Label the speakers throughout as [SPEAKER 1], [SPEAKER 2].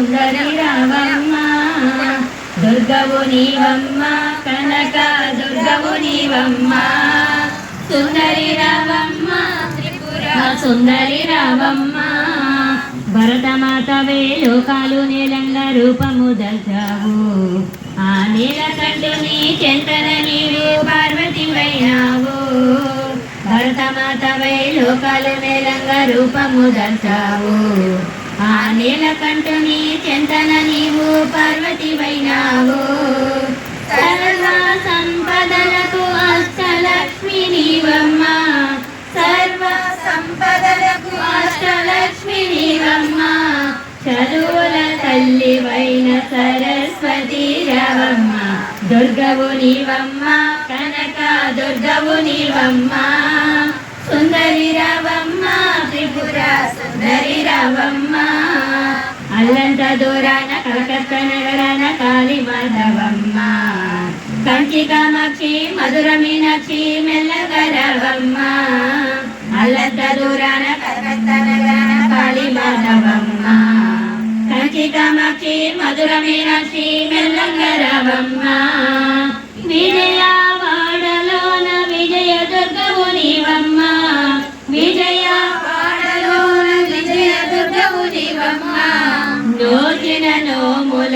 [SPEAKER 1] సుందరి రావమ్మ దుర్గవు నీవమ్మ కనక దుర్గవు నీవమ్మ. సుందరి రావమ్మ త్రిపుర సుందరి రావమ్మ భరతమాతవే లోకాలు నీలంగా రూపము దల్చావు ఆ నీలకంఠుని చెంతన నీవు పార్వతి వైనావు భరతమాతవై లోకాలు నీలంగా రూపము దల్చావు ఆ నీలకంఠుని చెంతన నీవు పార్వతి వైనావు సర్వ సంపదలకు అష్టలక్ష్మి నీవమ్మ. సర్వ సంపదలకు అష్టలక్ష్మి నీవమ్మ. చదువుల తల్లివైన సరస్వతి రవమ్మ. దుర్గవు నీవమ్మ కనక దుర్గవు నీవమ్మ. సుందరి రవమ్మ త్రిపుర సుందరి రవమ్మ. అల్లంత దూరాన కలకత్త నగరాన కాళీ మాధవమ్మ. కంచి కామాక్షి మధుర మీనాక్షి మెల్లగరవమ్మ. అల్లంత దూరాన కలకత్త నగరాన కాళీ మాధవమ్మ. కంచి కామాక్షి మధుర మీనాక్షి మెల్లగరవమ్మ. విజయవాడలోన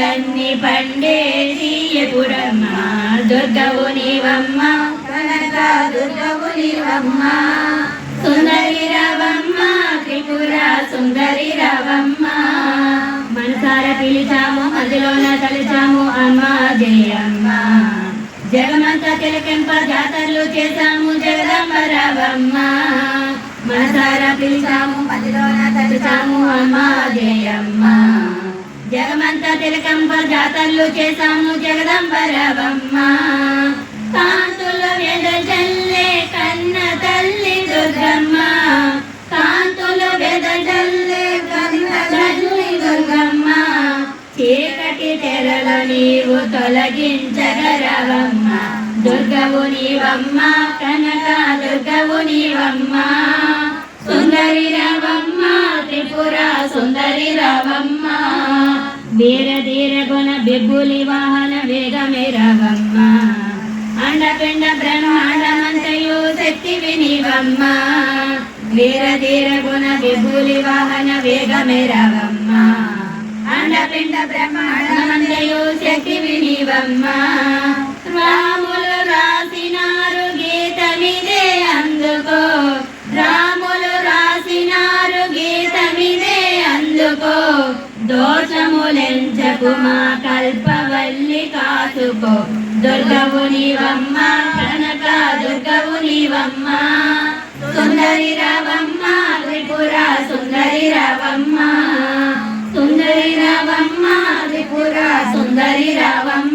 [SPEAKER 1] నోములన్నీ పండేసి ఎపురమ్మ దుర్గవు నీవమ్మ. కనక దుర్గవు నీవమ్మ. సుందరి రవమ్మ. త్రిపుర సుందరి రవమ్మ. మనసార పిలిచాము మదిలోన తలిచాము అమ్మ జయమ్మ. జగమంతా తిలకింప జాతరలు చేశాము జగదంబ రవమ్మ. మనసారా పిలిచాము మదిలోన తలిచాము అమ్మ జయమ్మ. జగమంతా తిలకంప జాతరలు చేశాము జగదంబ రవమ్మ కాంతుల వెదజల్లే కన్న తల్లి దుర్గమ్మ. కాంతుల వెదజల్లే కన్న తల్లి దుర్గమ్మ. చీకటి తెరలు నీవు తొలగించగరవమ్మ దుర్గవు నీవమ్మ కన్న ధీర ధీర గుణ బిబ్బులి వాహన వేగమిరవమ్మ అండపిండ బ్రహ్మాండమంతయు శక్తి వినివమ్మ. ధీర ధీర గుణ బిబ్బులి వాహన వేగమిరవమ్మ అండపిండ బ్రహ్మాండమంతయు శక్తి వినివమ్మ. దోషములెంచకు కల్పవల్లి కాసుకో. దుర్గవు నీవమ్మ కనక దుర్గవు నీవమ్మ. సుందరి రవమ్మ త్రిపుర సుందరి రవమ్మ. సుందరి రవమ్మ త్రిపుర సుందరి రవమ్మ.